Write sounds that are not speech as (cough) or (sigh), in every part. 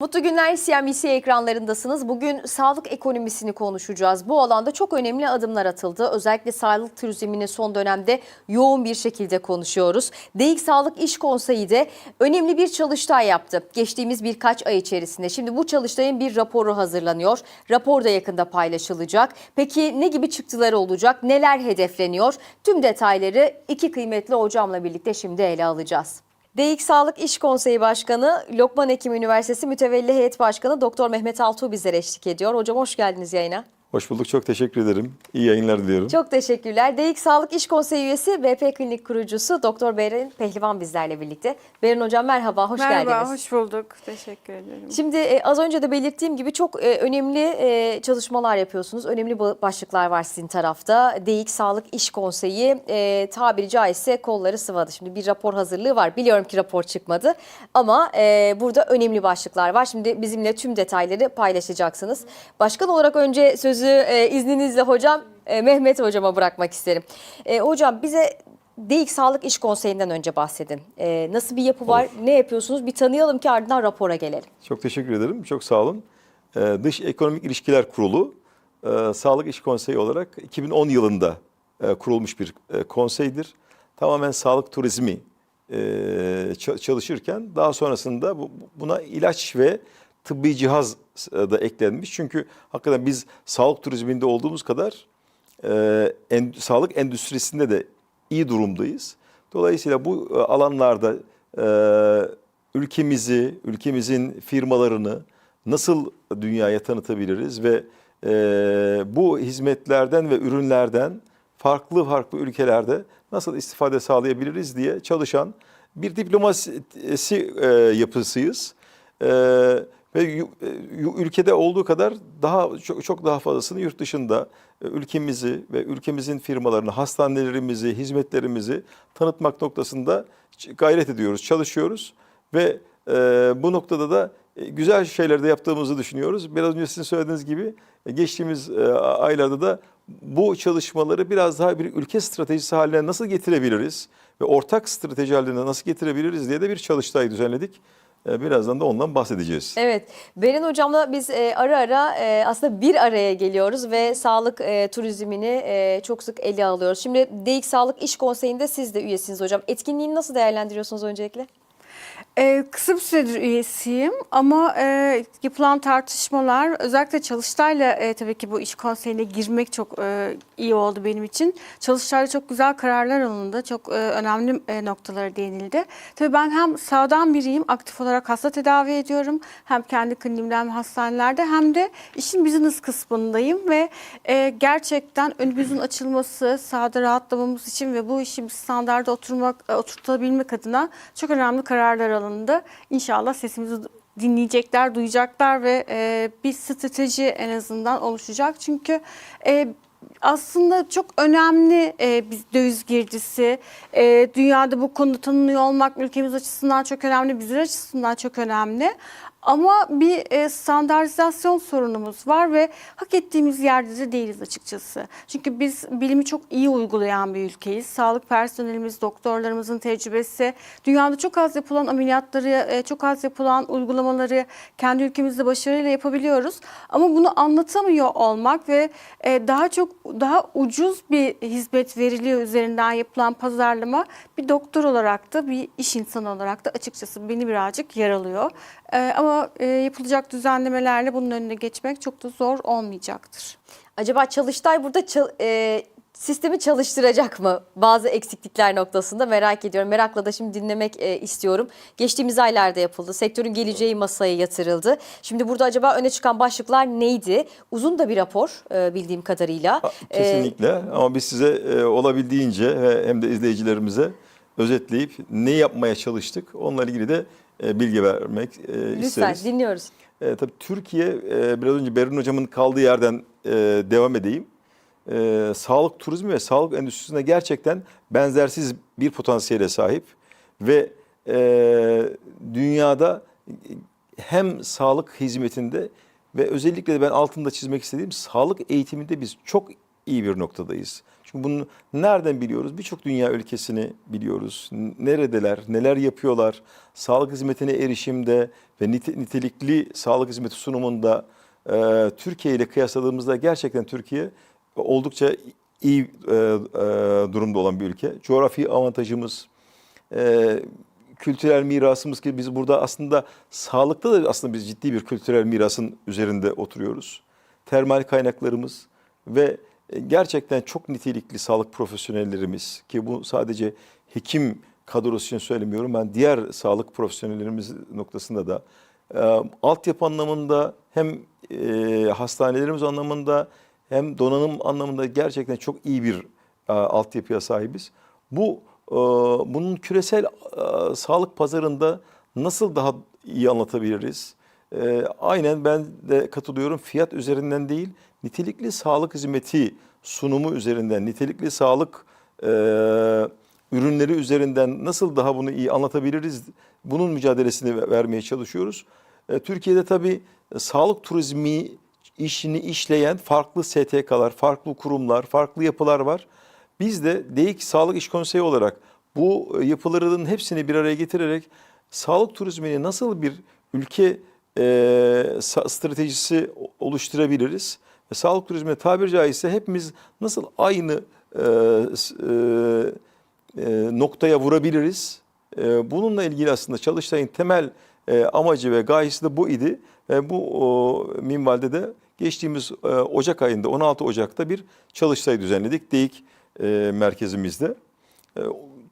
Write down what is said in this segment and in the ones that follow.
Mutlu günler CNBC ekranlarındasınız. Bugün sağlık ekonomisini konuşacağız. Bu alanda çok önemli adımlar atıldı. Özellikle sağlık turizmini son dönemde yoğun bir şekilde konuşuyoruz. DEİK Sağlık İş Konseyi de önemli bir çalıştay yaptı. Geçtiğimiz birkaç ay içerisinde. Şimdi bu çalıştayın bir raporu hazırlanıyor. Rapor da yakında paylaşılacak. Peki ne gibi çıktıları olacak? Neler hedefleniyor? Tüm detayları iki kıymetli hocamla birlikte şimdi ele alacağız. DEİK Sağlık İş Konseyi Başkanı, Lokman Hekim Üniversitesi Mütevelli Heyet Başkanı Doktor Mehmet Altuğ bizlere eşlik ediyor. Hocam hoş geldiniz yayına. Hoş bulduk. Çok teşekkür ederim. İyi yayınlar diliyorum. Çok teşekkürler. DEİK Sağlık İş Konseyi üyesi BP Klinik kurucusu Doktor Beren Pehlivan bizlerle birlikte. Beren Hocam merhaba, hoş Merhaba, geldiniz. hoş bulduk. Teşekkür ederim. Şimdi e, az önce de belirttiğim gibi çok e, önemli e, çalışmalar yapıyorsunuz. Önemli ba- başlıklar var sizin tarafta. DEİK Sağlık İş Konseyi e, tabiri caizse kolları sıvadı. Şimdi bir rapor hazırlığı var. Biliyorum ki rapor çıkmadı ama e, burada önemli başlıklar var. Şimdi bizimle tüm detayları paylaşacaksınız. Başkan olarak önce sözü e, izninizle hocam e, Mehmet hocama bırakmak isterim. E, hocam bize DEİK Sağlık İş Konseyi'nden önce bahsedin. E, nasıl bir yapı var, ne yapıyorsunuz bir tanıyalım ki ardından rapora gelelim. Çok teşekkür ederim. Çok sağ olun. Ee, Dış Ekonomik İlişkiler Kurulu e, Sağlık İş Konseyi olarak 2010 yılında e, kurulmuş bir e, konseydir. Tamamen sağlık turizmi e, ça- çalışırken daha sonrasında bu- buna ilaç ve tıbbi cihaz e, da eklenmiş. Çünkü hakikaten biz sağlık turizminde olduğumuz kadar e, en- sağlık endüstrisinde de iyi durumdayız. Dolayısıyla bu e, alanlarda e, ülkemizi, ülkemizin firmalarını nasıl dünyaya tanıtabiliriz ve e, bu hizmetlerden ve ürünlerden farklı farklı ülkelerde nasıl istifade sağlayabiliriz diye çalışan bir diplomasi e, yapısıyız. E, ve e, ülkede olduğu kadar daha çok, çok daha fazlasını yurt dışında e, ülkemizi ve ülkemizin firmalarını, hastanelerimizi, hizmetlerimizi tanıtmak noktasında gayret ediyoruz, çalışıyoruz ve e, bu noktada da e, güzel şeyler de yaptığımızı düşünüyoruz. Biraz önce sizin söylediğiniz gibi geçtiğimiz aylarda da bu çalışmaları biraz daha bir ülke stratejisi haline nasıl getirebiliriz ve ortak strateji haline nasıl getirebiliriz diye de bir çalıştay düzenledik. E, Birazdan da ondan bahsedeceğiz. Evet, Beren Hocam'la biz e, ara ara e, aslında bir araya geliyoruz ve sağlık e, turizmini çok sık ele alıyoruz. Şimdi DEİK Sağlık İş Konseyi'nde siz de üyesiniz hocam. Etkinliğini nasıl değerlendiriyorsunuz öncelikle? Ee, kısa bir süredir üyesiyim ama e, yapılan tartışmalar özellikle Çalıştay'la e, tabii ki bu iş konseyine girmek çok e, iyi oldu benim için. Çalıştay'da çok güzel kararlar alındı. Çok e, önemli e, noktalara değinildi. Tabii ben hem sağdan biriyim, aktif olarak hasta tedavi ediyorum. Hem kendi kliniğimde hem hastanelerde hem de işin business kısmındayım ve e, gerçekten önümüzün açılması, sahada rahatlamamız için ve bu işi bir standarda oturmak, e, oturtabilmek adına çok önemli kararlar alındı. İnşallah sesimizi dinleyecekler, duyacaklar ve e, bir strateji en azından oluşacak. Çünkü e, aslında çok önemli e, bir döviz girdisi. E, dünyada bu konuda tanınıyor olmak ülkemiz açısından çok önemli, bizler açısından çok önemli. Ama bir e, standartizasyon sorunumuz var ve hak ettiğimiz yerde de değiliz açıkçası. Çünkü biz bilimi çok iyi uygulayan bir ülkeyiz. Sağlık personelimiz, doktorlarımızın tecrübesi, dünyada çok az yapılan ameliyatları, e, çok az yapılan uygulamaları kendi ülkemizde başarıyla yapabiliyoruz. Ama bunu anlatamıyor olmak ve e, daha çok daha ucuz bir hizmet veriliyor üzerinden yapılan pazarlama bir doktor olarak da bir iş insanı olarak da açıkçası beni birazcık yaralıyor. E, ama e, yapılacak düzenlemelerle bunun önüne geçmek çok da zor olmayacaktır. Acaba Çalıştay burada çal- e, sistemi çalıştıracak mı? Bazı eksiklikler noktasında merak ediyorum. Merakla da şimdi dinlemek e, istiyorum. Geçtiğimiz aylarda yapıldı. Sektörün geleceği masaya yatırıldı. Şimdi burada acaba öne çıkan başlıklar neydi? Uzun da bir rapor e, bildiğim kadarıyla. Ha, E, Kesinlikle ama biz size e, olabildiğince ve hem de izleyicilerimize özetleyip ne yapmaya çalıştık onunla ilgili de bilgi vermek e, lütfen isteriz. dinliyoruz. E, tabii Türkiye e, biraz önce Berin Hocam'ın kaldığı yerden e, devam edeyim. E, sağlık turizmi ve sağlık endüstrisinde gerçekten benzersiz bir potansiyele sahip ve e, dünyada hem sağlık hizmetinde ve özellikle de ben altında çizmek istediğim sağlık eğitiminde biz çok iyi bir noktadayız. Çünkü bunu nereden biliyoruz? Birçok dünya ülkesini biliyoruz. Neredeler, neler yapıyorlar? Sağlık hizmetine erişimde ve nite- nitelikli sağlık hizmeti sunumunda e, Türkiye ile kıyasladığımızda gerçekten Türkiye oldukça iyi e, e, durumda olan bir ülke. Coğrafi avantajımız, kültürel mirasımız ki biz burada aslında sağlıkta da aslında biz ciddi bir kültürel mirasın üzerinde oturuyoruz. Termal kaynaklarımız ve gerçekten çok nitelikli sağlık profesyonellerimiz ki bu sadece hekim kadrosu için söylemiyorum. Ben diğer sağlık profesyonellerimiz noktasında da e, altyapı anlamında hem e, hastanelerimiz anlamında hem donanım anlamında gerçekten çok iyi bir e, altyapıya sahibiz. Bu e, bunun küresel e, sağlık pazarında nasıl daha iyi anlatabiliriz? E, aynen ben de katılıyorum. Fiyat üzerinden değil, nitelikli sağlık hizmeti sunumu üzerinden, nitelikli sağlık e, ürünleri üzerinden nasıl daha bunu iyi anlatabiliriz? Bunun mücadelesini ve- vermeye çalışıyoruz. E, Türkiye'de tabii e, sağlık turizmi işini işleyen farklı STK'lar, farklı kurumlar, farklı yapılar var. Biz de DEİK Sağlık İş Konseyi olarak bu e, yapıların hepsini bir araya getirerek sağlık turizmini nasıl bir ülke e, stratejisi oluşturabiliriz? Ve sağlık turizmine tabiri caizse hepimiz nasıl aynı e, e, e, noktaya vurabiliriz? E, bununla ilgili aslında Çalıştay'ın temel e, amacı ve gayesi de bu idi. Ve bu o, minvalde de geçtiğimiz e, Ocak ayında 16 Ocak'ta bir Çalıştay düzenledik DEİK e, merkezimizde. E,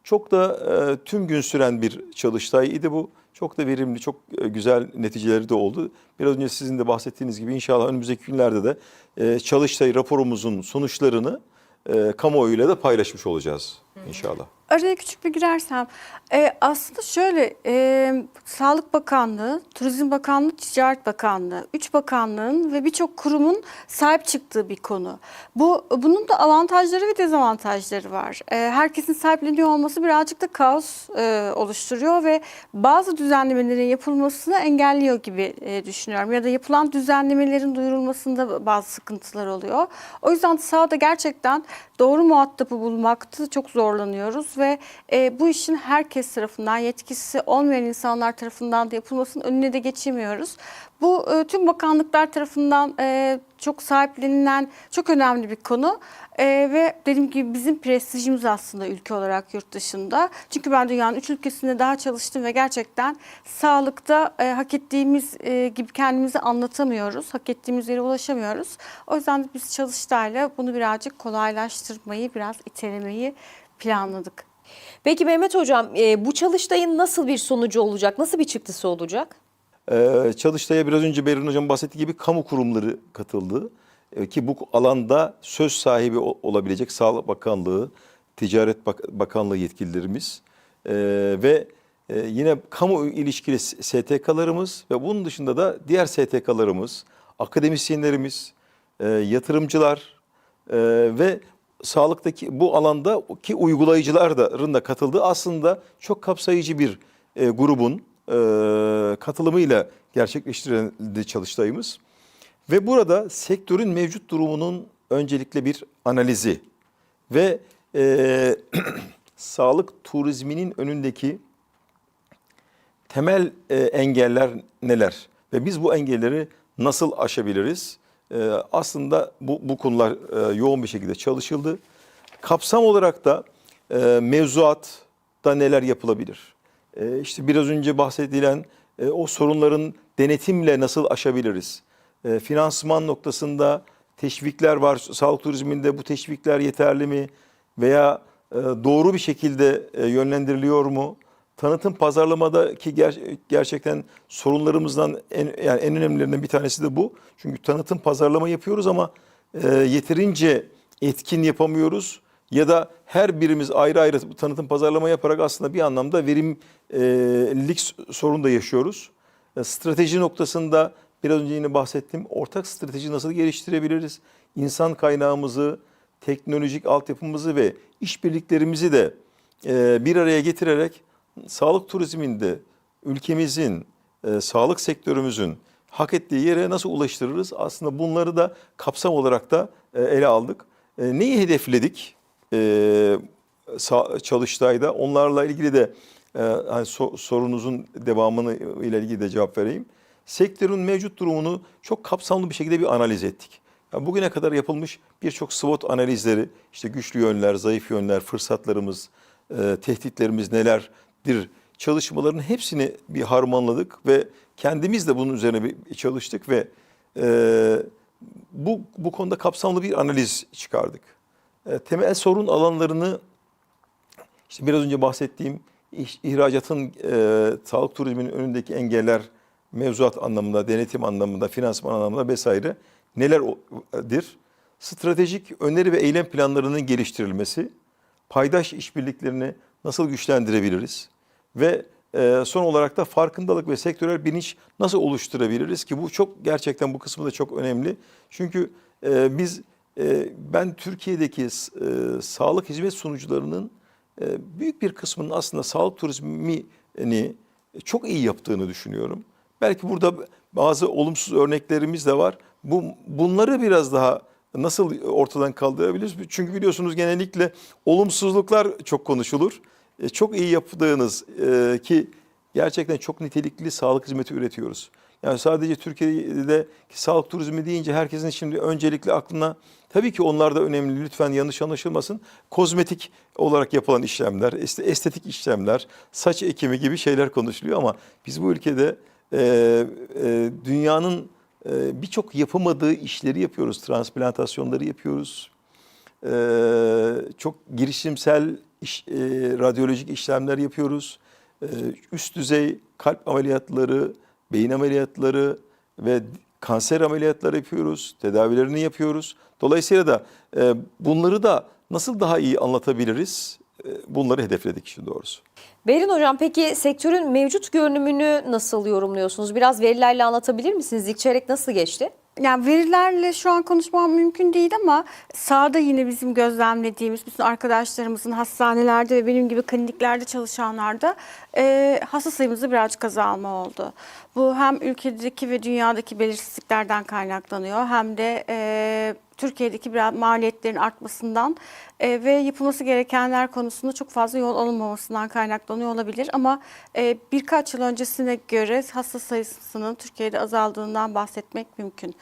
Çok da e, tüm gün süren bir çalıştay idi bu. Çok da verimli, çok e, güzel neticeleri de oldu. Biraz önce sizin de bahsettiğiniz gibi inşallah önümüzdeki günlerde de e, çalıştay raporumuzun sonuçlarını e, kamuoyuyla da paylaşmış olacağız inşallah. Araya küçük bir girersem, e, aslında şöyle, e, Sağlık Bakanlığı, Turizm Bakanlığı, Ticaret Bakanlığı, üç bakanlığın ve birçok kurumun sahip çıktığı bir konu. Bu bunun da avantajları ve dezavantajları var. E, herkesin sahipleniyor olması birazcık da kaos e, oluşturuyor ve bazı düzenlemelerin yapılmasını engelliyor gibi e, düşünüyorum. Ya da yapılan düzenlemelerin duyurulmasında bazı sıkıntılar oluyor. O yüzden sahada gerçekten doğru muhatabı bulmakta çok zorlanıyoruz ve e, bu işin herkes tarafından yetkisi olmayan insanlar tarafından da yapılmasının önüne de geçemiyoruz. Bu e, tüm bakanlıklar tarafından e, çok sahiplenilen çok önemli bir konu E, ve dediğim gibi bizim prestijimiz aslında ülke olarak yurt dışında. Çünkü ben dünyanın üç ülkesinde daha çalıştım ve gerçekten sağlıkta e, hak ettiğimiz e, gibi kendimizi anlatamıyoruz. Hak ettiğimiz yere ulaşamıyoruz. O yüzden de biz Çalıştay'la bunu birazcık kolaylaştırmayı, biraz itelemeyi planladık. Peki Mehmet Hocam e, bu çalıştayın nasıl bir sonucu olacak? Nasıl bir çıktısı olacak? Ee, Çalıştay'a biraz önce Berin Hocam bahsettiği gibi kamu kurumları katıldı. Ee, ki bu alanda söz sahibi olabilecek Sağlık Bakanlığı, Ticaret Bak- Bakanlığı yetkililerimiz ee, ve e, yine kamu ilişkili STK'larımız ve bunun dışında da diğer STK'larımız, akademisyenlerimiz, e, yatırımcılar e, ve sağlıktaki bu alanda ki uygulayıcıların da katıldığı aslında çok kapsayıcı bir e, grubun e, katılımıyla gerçekleştirildi çalıştayımız. Ve burada sektörün mevcut durumunun öncelikle bir analizi ve e, (clears throat) sağlık turizminin önündeki temel e, engeller neler ve biz bu engelleri nasıl aşabiliriz? E, aslında bu, bu konular e, yoğun bir şekilde çalışıldı. Kapsam olarak da e, mevzuatta neler yapılabilir? E, işte biraz önce bahsedilen e, o sorunların denetimle nasıl aşabiliriz? E, finansman noktasında teşvikler var. Sağlık turizminde bu teşvikler yeterli mi? Veya e, doğru bir şekilde e, yönlendiriliyor mu? Tanıtım pazarlamadaki ger- gerçekten sorunlarımızdan en, yani en önemlilerinden bir tanesi de bu. Çünkü tanıtım pazarlama yapıyoruz ama e, yeterince etkin yapamıyoruz ya da her birimiz ayrı ayrı tanıtım pazarlama yaparak aslında bir anlamda verimlilik sorunu da yaşıyoruz. E, Strateji noktasında biraz önce yine bahsettim. Ortak strateji nasıl geliştirebiliriz? İnsan kaynağımızı, teknolojik altyapımızı ve işbirliklerimizi de e, bir araya getirerek sağlık turizminde ülkemizin, e, sağlık sektörümüzün hak ettiği yere nasıl ulaştırırız? Aslında bunları da kapsam olarak da e, ele aldık. E, neyi hedefledik e, Çalıştay'da? Onlarla ilgili de e, hani so- sorunuzun devamını ile ilgili de cevap vereyim. Sektörün mevcut durumunu çok kapsamlı bir şekilde bir analiz ettik. Yani bugüne kadar yapılmış birçok SWOT analizleri, işte güçlü yönler, zayıf yönler, fırsatlarımız, e, tehditlerimiz nelerdir çalışmaların hepsini bir harmanladık ve kendimiz de bunun üzerine bir çalıştık ve e, bu bu konuda kapsamlı bir analiz çıkardık. E, temel sorun alanlarını işte biraz önce bahsettiğim ihracatın e, sağlık turizminin önündeki engeller mevzuat anlamında, denetim anlamında, finansman anlamında vesaire nelerdir? Stratejik öneri ve eylem planlarının geliştirilmesi, paydaş işbirliklerini nasıl güçlendirebiliriz ve e, son olarak da farkındalık ve sektörel bilinç nasıl oluşturabiliriz ki bu çok gerçekten bu kısmı da çok önemli. Çünkü e, biz e, ben Türkiye'deki sağlık hizmet sunucularının büyük bir kısmının aslında sağlık turizmini çok iyi yaptığını düşünüyorum. Belki burada bazı olumsuz örneklerimiz de var. Bu bunları biraz daha nasıl ortadan kaldırabiliriz? Çünkü biliyorsunuz genellikle olumsuzluklar çok konuşulur. E, çok iyi yaptığınız e, ki gerçekten çok nitelikli sağlık hizmeti üretiyoruz. Yani sadece Türkiye'de sağlık turizmi deyince herkesin şimdi öncelikle aklına tabii ki onlar da önemli lütfen yanlış anlaşılmasın. Kozmetik olarak yapılan işlemler, işte estetik işlemler, saç ekimi gibi şeyler konuşuluyor ama biz bu ülkede e, e, dünyanın e, birçok yapamadığı işleri yapıyoruz. Transplantasyonları yapıyoruz. E, çok girişimsel iş, e, radyolojik işlemler yapıyoruz. E, üst düzey kalp ameliyatları, beyin ameliyatları ve kanser ameliyatları yapıyoruz. Tedavilerini yapıyoruz. Dolayısıyla da e, bunları da nasıl daha iyi anlatabiliriz? E, bunları hedefledik işin doğrusu. Berin Hocam peki sektörün mevcut görünümünü nasıl yorumluyorsunuz? Biraz verilerle anlatabilir misiniz? İlk çeyrek nasıl geçti? Yani verilerle şu an konuşmam mümkün değil ama sahada yine bizim gözlemlediğimiz bütün arkadaşlarımızın hastanelerde ve benim gibi kliniklerde çalışanlarda e, hasta sayımızda birazcık azalma oldu. Bu hem ülkedeki ve dünyadaki belirsizliklerden kaynaklanıyor hem de e, Türkiye'deki biraz maliyetlerin artmasından e, ve yapılması gerekenler konusunda çok fazla yol alınmamasından kaynaklanıyor olabilir. Ama e, birkaç yıl öncesine göre hasta sayısının Türkiye'de azaldığından bahsetmek mümkün.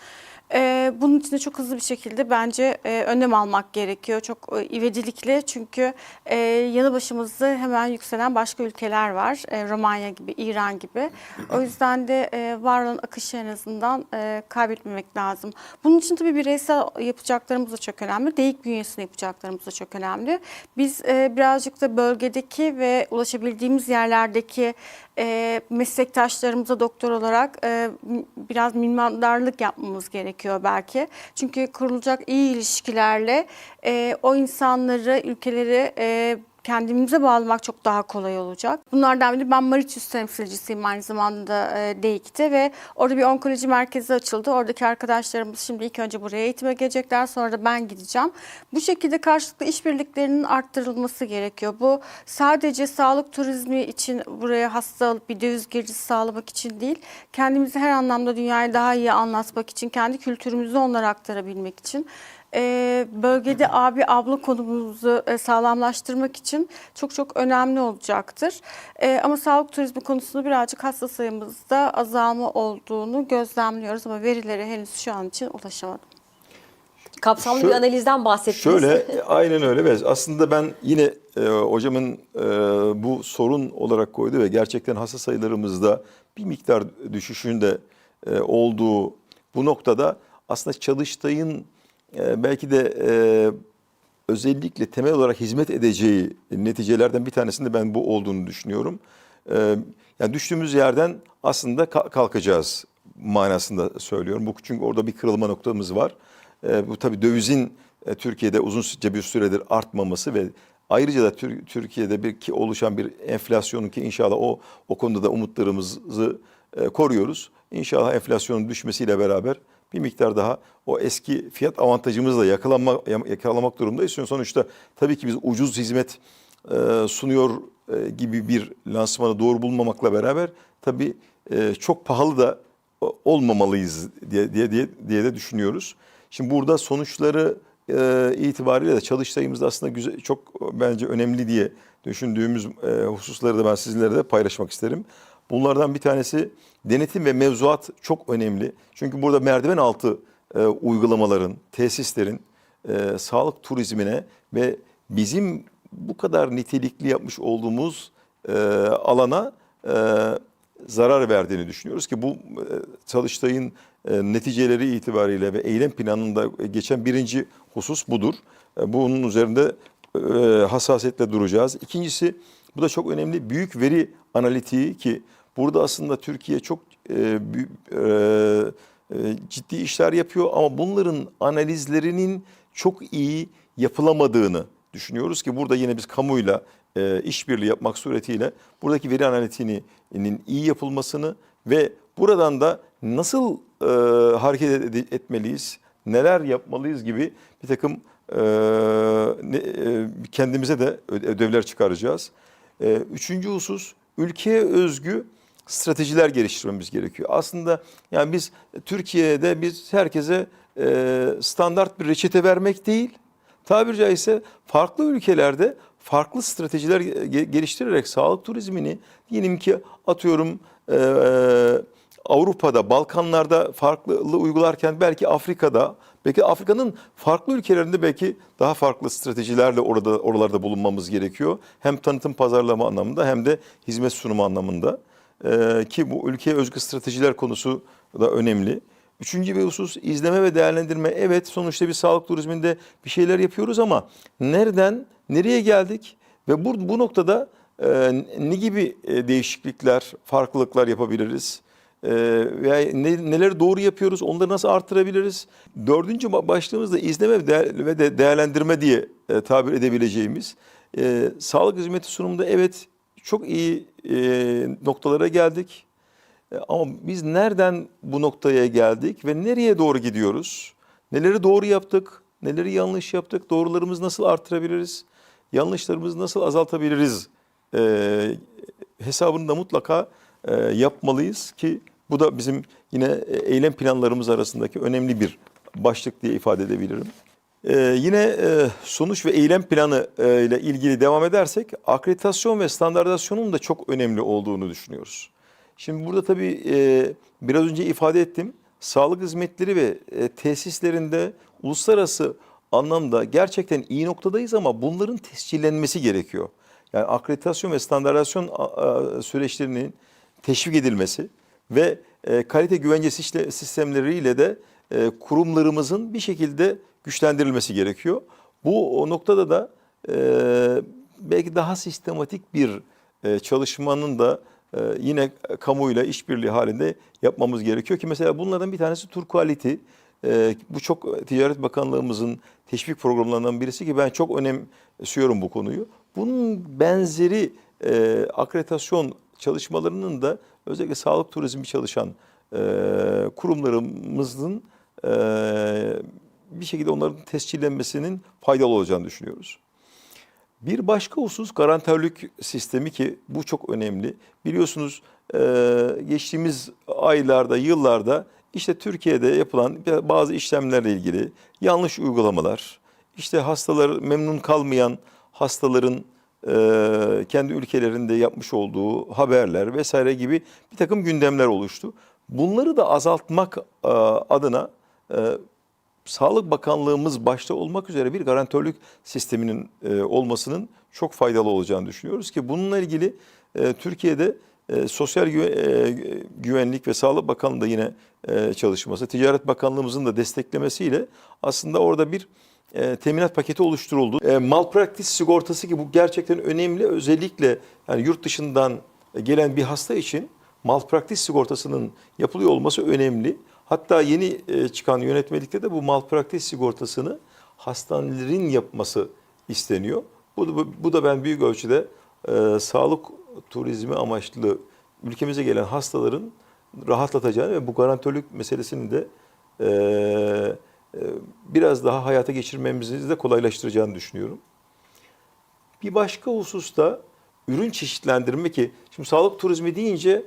E, bunun için de çok hızlı bir şekilde bence e, önlem almak gerekiyor. Çok e, ivedilikli çünkü e, yanı başımızda hemen yükselen başka ülkeler var. E, Romanya gibi, İran gibi. O yüzden de e, var olan akışı en azından e, kaybetmemek lazım. Bunun için tabii bireysel yapacaklarımız da çok önemli. Deyik bünyesinde yapacaklarımız da çok önemli. Biz e, birazcık da bölgedeki ve ulaşabildiğimiz yerlerdeki e, meslektaşlarımıza doktor olarak e, biraz minnettarlık yapmamız gerekiyor belki. Çünkü kurulacak iyi ilişkilerle e, o insanları, ülkeleri e, kendimize bağlamak çok daha kolay olacak. Bunlardan biri ben Mauritius temsilcisiyim aynı zamanda e, DEİK'te ve orada bir onkoloji merkezi açıldı. Oradaki arkadaşlarımız şimdi ilk önce buraya eğitime gelecekler sonra da ben gideceğim. Bu şekilde karşılıklı işbirliklerinin arttırılması gerekiyor. Bu sadece sağlık turizmi için buraya hasta alıp bir döviz girdisi sağlamak için değil, kendimizi her anlamda dünyayı daha iyi anlatmak için, kendi kültürümüzü onlara aktarabilmek için e, bölgede abi abla konumumuzu e, sağlamlaştırmak için çok çok önemli olacaktır. E, ama sağlık turizmi konusunda birazcık hasta sayımızda azalma olduğunu gözlemliyoruz ama verilere henüz şu an için ulaşamadım. Kapsamlı Şöyle- bir analizden bahsettiniz. Şöyle aynen öyle ve aslında ben yine e, hocamın e, bu sorun olarak koydu ve gerçekten hasta sayılarımızda bir miktar düşüşün de e, olduğu bu noktada aslında Çalıştay'ın e, belki de e, özellikle temel olarak hizmet edeceği neticelerden bir tanesinde ben bu olduğunu düşünüyorum. E, yani düştüğümüz yerden aslında ka- kalkacağız manasında söylüyorum. Bu çünkü orada bir kırılma noktamız var. E, bu tabii dövizin e, Türkiye'de uzunca bir süredir artmaması ve ayrıca da Tür- Türkiye'de bir ki oluşan bir enflasyonun ki inşallah o o konuda da umutlarımızı e, koruyoruz. İnşallah enflasyonun düşmesiyle beraber bir miktar daha o eski fiyat avantajımızla yakalanma, yakalamak durumundayız. Çünkü sonuçta tabii ki biz ucuz hizmet e, sunuyor e, gibi bir lansmanı doğru bulmamakla beraber tabii e, çok pahalı da olmamalıyız diye diye diye, diye de düşünüyoruz. Şimdi burada sonuçları e, itibariyle de çalıştayımızda aslında güzel, çok e, bence önemli diye düşündüğümüz e, hususları da ben sizinle de paylaşmak isterim. Bunlardan bir tanesi denetim ve mevzuat çok önemli. Çünkü burada merdiven altı e, uygulamaların, tesislerin e, sağlık turizmine ve bizim bu kadar nitelikli yapmış olduğumuz e, alana e, zarar verdiğini düşünüyoruz ki bu e, çalıştayın e, neticeleri itibariyle ve eylem planında geçen birinci husus budur. E, bunun üzerinde e, hassasiyetle duracağız. İkincisi bu da çok önemli büyük veri analitiği ki burada aslında Türkiye çok e, e, e, ciddi işler yapıyor ama bunların analizlerinin çok iyi yapılamadığını düşünüyoruz ki burada yine biz kamuyla e, işbirliği yapmak suretiyle buradaki veri analitiğinin iyi yapılmasını ve buradan da nasıl e, hareket etmeliyiz, neler yapmalıyız gibi bir takım e, e, kendimize de ödevler çıkaracağız. E, üçüncü husus ülkeye özgü stratejiler geliştirmemiz gerekiyor. Aslında yani biz Türkiye'de biz herkese e, standart bir reçete vermek değil, tabiri caizse farklı ülkelerde farklı stratejiler ge- geliştirerek sağlık turizmini diyelim ki atıyorum e, Avrupa'da, Balkanlarda farklı uygularken belki Afrika'da, belki Afrika'nın farklı ülkelerinde belki daha farklı stratejilerle orada oralarda bulunmamız gerekiyor. Hem tanıtım pazarlama anlamında hem de hizmet sunumu anlamında. Ee, ki bu ülkeye özgü stratejiler konusu da önemli. Üçüncü bir husus izleme ve değerlendirme. Evet sonuçta bir sağlık turizminde bir şeyler yapıyoruz ama nereden, nereye geldik? Ve bu, bu noktada e, ne gibi e, değişiklikler, farklılıklar yapabiliriz? E, veya ne, neleri doğru yapıyoruz, onları nasıl artırabiliriz? Dördüncü ba- başlığımız da izleme ve, değer- ve de değerlendirme diye e, tabir edebileceğimiz. E, sağlık hizmeti sunumunda evet çok iyi e, noktalara geldik. Ama biz nereden bu noktaya geldik ve nereye doğru gidiyoruz? Neleri doğru yaptık, neleri yanlış yaptık, doğrularımızı nasıl artırabiliriz, yanlışlarımızı nasıl azaltabiliriz e, hesabını da mutlaka e, yapmalıyız ki bu da bizim yine e, eylem planlarımız arasındaki önemli bir başlık diye ifade edebilirim. Ee, yine e, sonuç ve eylem planı e, ile ilgili devam edersek akreditasyon ve standartizasyonun da çok önemli olduğunu düşünüyoruz. Şimdi burada tabii e, biraz önce ifade ettim. Sağlık hizmetleri ve e, tesislerinde uluslararası anlamda gerçekten iyi noktadayız ama bunların tescillenmesi gerekiyor. Yani akreditasyon ve a, süreçlerinin teşvik edilmesi ve e, kalite güvencesi sistemleriyle de e, kurumlarımızın bir şekilde güçlendirilmesi gerekiyor. Bu o noktada da e, belki daha sistematik bir çalışmanın da yine kamuyla işbirliği halinde yapmamız gerekiyor ki mesela bunlardan bir tanesi Tur Quality. Bu çok Ticaret Bakanlığımızın teşvik programlarından birisi ki ben çok önemsiyorum bu konuyu. Bunun benzeri akreditasyon çalışmalarının da özellikle sağlık turizmi çalışan e, kurumlarımızın e, bir şekilde onların tescillenmesinin faydalı olacağını düşünüyoruz. Bir başka husus garantörlük sistemi ki bu çok önemli. Biliyorsunuz e, geçtiğimiz aylarda, yıllarda işte Türkiye'de yapılan bazı işlemlerle ilgili yanlış uygulamalar, işte hastalar memnun kalmayan hastaların kendi ülkelerinde yapmış olduğu haberler vesaire gibi bir takım gündemler oluştu. Bunları da azaltmak e, adına e, Sağlık Bakanlığımız başta olmak üzere bir garantörlük sisteminin e, olmasının çok faydalı olacağını düşünüyoruz ki bununla ilgili e, Türkiye'de e, Sosyal Güve- e, Güvenlik ve Sağlık Bakanlığı da yine e, çalışması, Ticaret Bakanlığımızın da desteklemesiyle aslında orada bir e, teminat paketi oluşturuldu. E, malpraktis sigortası ki bu gerçekten önemli. Özellikle yani yurt dışından gelen bir hasta için malpraktis sigortasının yapılıyor olması önemli. Hatta yeni e, çıkan yönetmelikte de bu malpraktis sigortasını hastanelerin yapması isteniyor. Bu, bu, bu da ben büyük ölçüde e, sağlık turizmi amaçlı ülkemize gelen hastaların rahatlatacağını ve bu garantörlük meselesini de e, biraz daha hayata geçirmemizi de kolaylaştıracağını düşünüyorum. Bir başka hususta ürün çeşitlendirme ki şimdi sağlık turizmi deyince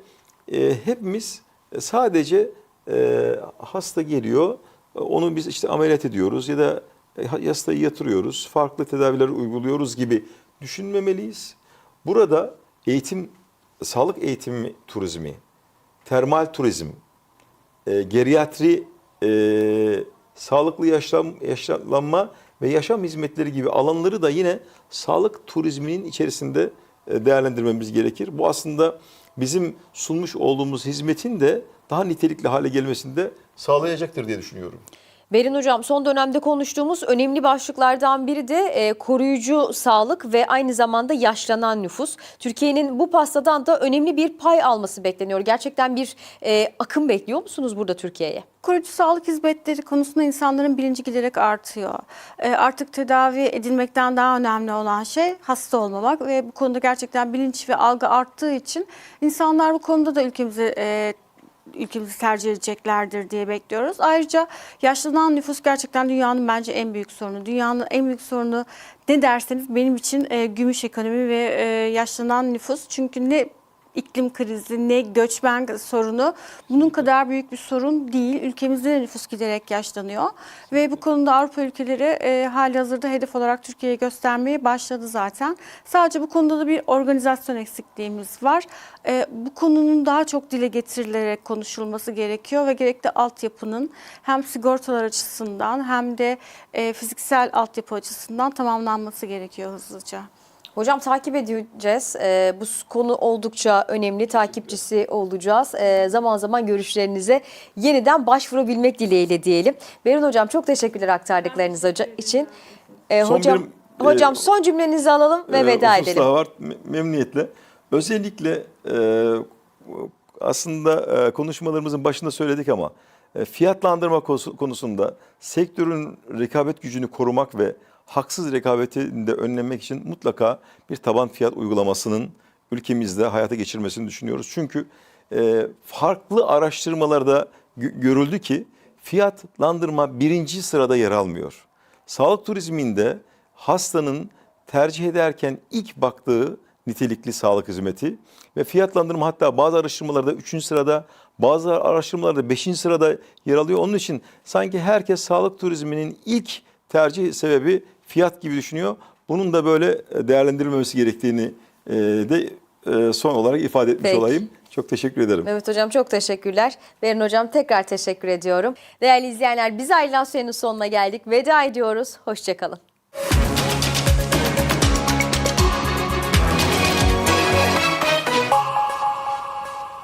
e, hepimiz sadece e, hasta geliyor onu biz işte ameliyat ediyoruz ya da e, yastayı yatırıyoruz, farklı tedaviler uyguluyoruz gibi düşünmemeliyiz. Burada eğitim, sağlık eğitimi turizmi, termal turizm, e, geriatri, e, sağlıklı yaşam, yaşlanma ve yaşam hizmetleri gibi alanları da yine sağlık turizminin içerisinde e, değerlendirmemiz gerekir. Bu aslında bizim sunmuş olduğumuz hizmetin de daha nitelikli hale gelmesinde sağlayacaktır diye düşünüyorum. Berin Hocam son dönemde konuştuğumuz önemli başlıklardan biri de e, koruyucu sağlık ve aynı zamanda yaşlanan nüfus. Türkiye'nin bu pastadan da önemli bir pay alması bekleniyor. Gerçekten bir e, akım bekliyor musunuz burada Türkiye'ye? Koruyucu sağlık hizmetleri konusunda insanların bilinci giderek artıyor. E, artık tedavi edilmekten daha önemli olan şey hasta olmamak ve bu konuda gerçekten bilinç ve algı arttığı için insanlar bu konuda da ülkemize e, ülkemizi tercih edeceklerdir diye bekliyoruz. Ayrıca yaşlanan nüfus gerçekten dünyanın bence en büyük sorunu. Dünyanın en büyük sorunu ne derseniz benim için e, gümüş ekonomi ve e, yaşlanan nüfus. Çünkü ne iklim krizi ne göçmen sorunu bunun kadar büyük bir sorun değil. Ülkemizde de nüfus giderek yaşlanıyor ve bu konuda Avrupa ülkeleri e, hali hazırda hedef olarak Türkiye'ye göstermeye başladı zaten. Sadece bu konuda da bir organizasyon eksikliğimiz var. E, bu konunun daha çok dile getirilerek konuşulması gerekiyor ve gerekli altyapının hem sigortalar açısından hem de e, fiziksel altyapı açısından tamamlanması gerekiyor hızlıca. Hocam takip edeceğiz. Ee, bu konu oldukça önemli. Takipçisi olacağız. Ee, zaman zaman görüşlerinize yeniden başvurabilmek dileğiyle diyelim. Berin Hocam çok teşekkürler aktardıklarınız hoca- için. Ee, Son hocam bir, hocam e, son cümlenizi alalım ve Ee, veda edelim. var me- memnuniyetle. Özellikle e, aslında e, konuşmalarımızın başında söyledik ama e, fiyatlandırma konusu- konusunda sektörün rekabet gücünü korumak ve haksız rekabeti de önlemek için mutlaka bir taban fiyat uygulamasının ülkemizde hayata geçirmesini düşünüyoruz. Çünkü e, farklı araştırmalarda gö- görüldü ki fiyatlandırma birinci sırada yer almıyor. Sağlık turizminde hastanın tercih ederken ilk baktığı nitelikli sağlık hizmeti ve fiyatlandırma hatta bazı araştırmalarda 3. sırada bazı araştırmalarda 5. sırada yer alıyor. Onun için sanki herkes sağlık turizminin ilk tercih sebebi fiyat gibi düşünüyor. Bunun da böyle değerlendirilmemesi gerektiğini e, de e, son olarak ifade etmiş Peki. olayım. Çok teşekkür ederim. Evet hocam çok teşekkürler. Berin hocam tekrar teşekkür ediyorum. Değerli izleyenler biz ayrılan sürenin sonuna geldik. Veda ediyoruz. Hoşçakalın.